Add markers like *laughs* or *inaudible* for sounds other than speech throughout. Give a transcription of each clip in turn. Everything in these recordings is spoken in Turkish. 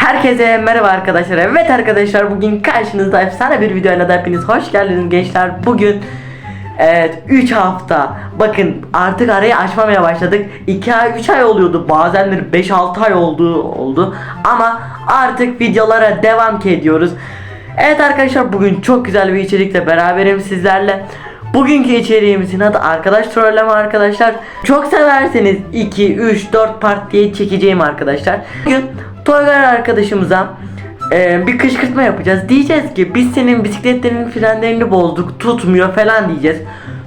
Herkese merhaba arkadaşlar. Evet arkadaşlar bugün karşınızda efsane bir videoyla da hepiniz hoş geldiniz gençler. Bugün Evet 3 hafta. Bakın artık arayı açmamaya başladık. 2 ay 3 ay oluyordu. Bazenleri 5-6 ay oldu oldu. Ama artık videolara devam ediyoruz. Evet arkadaşlar bugün çok güzel bir içerikle beraberim sizlerle. Bugünkü içeriğimizin adı arkadaş trolleme arkadaşlar. Çok severseniz 2, 3, 4 part diye çekeceğim arkadaşlar. Bugün Toygar arkadaşımıza ee, bir kışkırtma yapacağız. Diyeceğiz ki biz senin bisikletlerinin frenlerini bozduk tutmuyor falan diyeceğiz.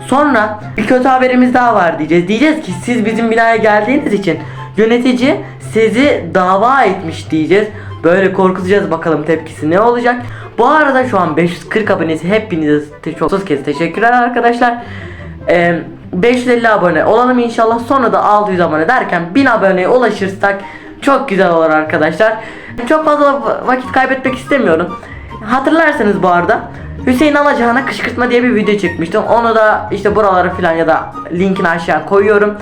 Sonra bir kötü haberimiz daha var diyeceğiz. Diyeceğiz ki siz bizim binaya geldiğiniz için yönetici sizi dava etmiş diyeceğiz. Böyle korkutacağız bakalım tepkisi ne olacak. Bu arada şu an 540 abonesi hepinize çok kez teşekkürler arkadaşlar. Ee, 550 abone olalım inşallah sonra da 600 abone derken 1000 aboneye ulaşırsak çok güzel olur arkadaşlar. Çok fazla va- vakit kaybetmek istemiyorum. Hatırlarsanız bu arada Hüseyin Alacahan'a kışkırtma diye bir video çekmiştim. Onu da işte buralara falan ya da linkini aşağı koyuyorum.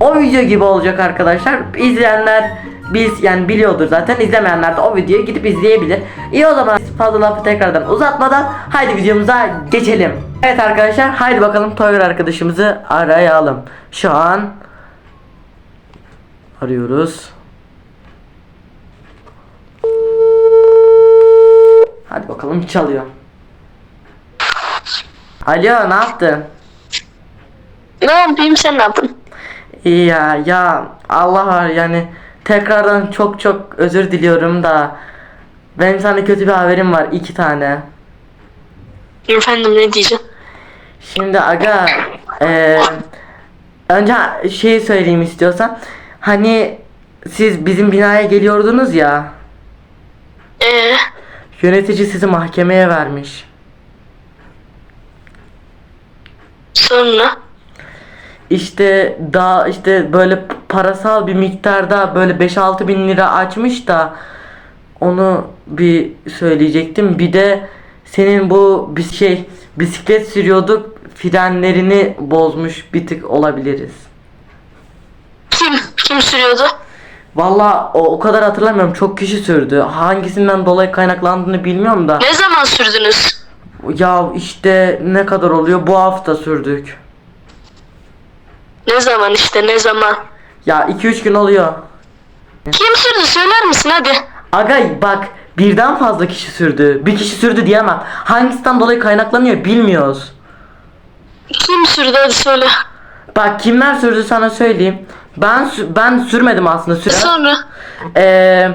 O video gibi olacak arkadaşlar. İzleyenler biz yani biliyordur zaten. İzlemeyenler de o videoyu gidip izleyebilir. İyi o zaman fazla lafı tekrardan uzatmadan haydi videomuza geçelim. Evet arkadaşlar haydi bakalım Toygar arkadaşımızı arayalım. Şu an arıyoruz. Bakalım çalıyor. Alo ne yaptın? Ne yapayım sen ne yapın? İyi ya ya Allah var yani tekrardan çok çok özür diliyorum da benim sana kötü bir haberim var iki tane. Efendim ne diyeceğim? Şimdi aga eee önce şeyi söyleyeyim istiyorsan hani siz bizim binaya geliyordunuz ya Ee, yönetici sizi mahkemeye vermiş. sonra İşte daha işte böyle parasal bir miktarda böyle 5-6 bin lira açmış da onu bir söyleyecektim. Bir de senin bu bir şey bisiklet sürüyorduk frenlerini bozmuş bir tık olabiliriz. kim? Kim sürüyordu? Valla o, o kadar hatırlamıyorum çok kişi sürdü. Hangisinden dolayı kaynaklandığını bilmiyorum da. Ne zaman sürdünüz? Ya işte ne kadar oluyor bu hafta sürdük. Ne zaman işte ne zaman? Ya 2-3 gün oluyor. Kim sürdü söyler misin hadi? Aga bak birden fazla kişi sürdü. Bir kişi sürdü diyemem. Hangisinden dolayı kaynaklanıyor bilmiyoruz. Kim sürdü hadi söyle. Bak kimler sürdü sana söyleyeyim. Ben sü- ben sürmedim aslında süren. Sonra Ee,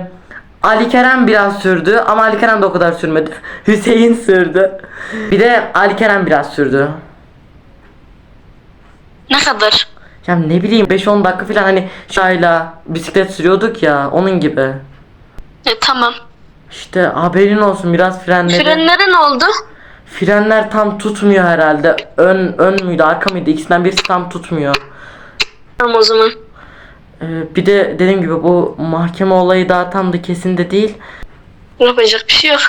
Ali Kerem biraz sürdü ama Ali Kerem de o kadar sürmedi. *laughs* Hüseyin sürdü. Bir de Ali Kerem biraz sürdü. ne kadar? Ya ne bileyim 5-10 dakika falan hani şayla bisiklet sürüyorduk ya onun gibi. E tamam. İşte haberin olsun biraz frenleri. Frenlere ne oldu? Frenler tam tutmuyor herhalde. Ön ön müydü, arka mıydı? İkisinden birisi tam tutmuyor. Tamam o zaman. Ee, bir de dediğim gibi bu mahkeme olayı daha tam da kesin de değil. Yapacak bir şey yok.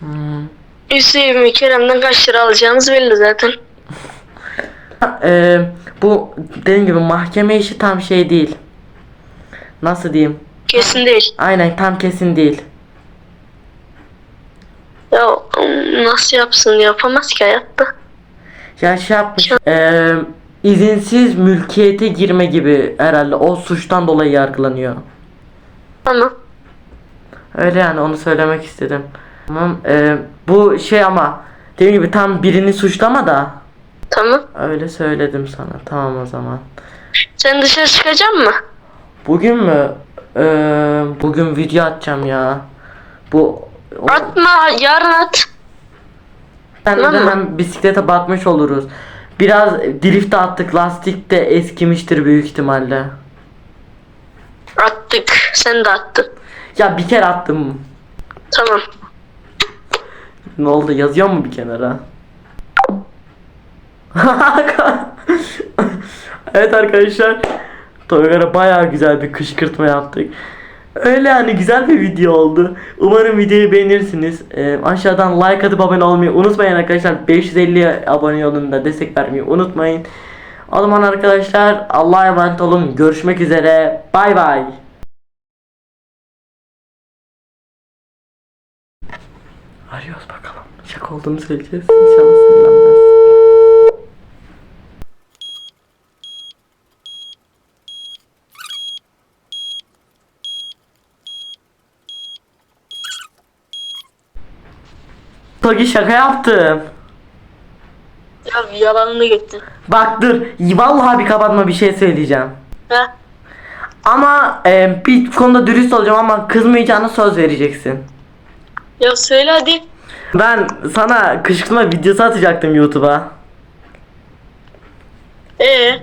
Hmm. Hüseyin ve Kerem'den kaç lira alacağımız belli zaten. *laughs* Ee, bu dediğim gibi mahkeme işi tam şey değil. Nasıl diyeyim? Kesin değil. Aynen tam kesin değil. Ya nasıl yapsın yapamaz ki hayatta. Ya şey yapmış. Ee, izinsiz mülkiyete girme gibi herhalde o suçtan dolayı yargılanıyor. Tamam. Öyle yani onu söylemek istedim. Tamam. ee, bu şey ama dediğim gibi tam birini suçlama da. Tamam. Öyle söyledim sana. Tamam o zaman. Sen dışarı çıkacak mı? Bugün mü? Ee, bugün video atacağım ya. Bu o- Atma yarın at. sen de Tamam mı? hem bisiklete bakmış oluruz. Biraz drift attık. Lastik de eskimiştir büyük ihtimalle. Attık. Sen de attın. Ya bir kere attım. Tamam. Ne oldu? Yazıyor mu bir kenara? *laughs* evet arkadaşlar. Toygar'a bayağı güzel bir kışkırtma yaptık. Öyle yani güzel bir video oldu. Umarım videoyu beğenirsiniz. Ee, aşağıdan like atıp abone olmayı unutmayın arkadaşlar. 550 abone yolunda destek vermeyi unutmayın. O zaman arkadaşlar Allah'a emanet olun. Görüşmek üzere. Bay bay. Arıyoruz bakalım. Şaka olduğunu söyleyeceğiz. İnşallah sinirlenmez. Togi şaka yaptım. Ya yalanını gittin. Bak dur. Vallahi bir kapatma bir şey söyleyeceğim. Ha? Ama e, bir konuda dürüst olacağım ama kızmayacağını söz vereceksin. Ya söyle hadi. Ben sana kışkırtma videosu atacaktım YouTube'a. Ee,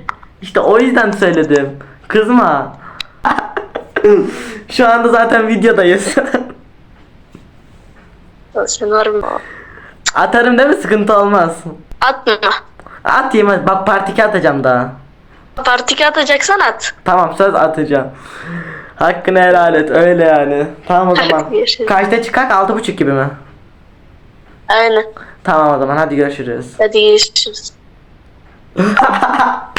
İşte o yüzden söyledim. Kızma. *laughs* Şu anda zaten videodayız. *laughs* sen harbi Atarım değil mi? Sıkıntı olmaz. atma. Atayım hadi. Bak part 2 atacağım daha. Partiki atacaksan at. Tamam söz atacağım. Hakkını helal et. Öyle yani. Tamam o zaman. Kaçta çıkak? 6.30 gibi mi? Aynen. Tamam o zaman hadi görüşürüz. Hadi görüşürüz. *laughs*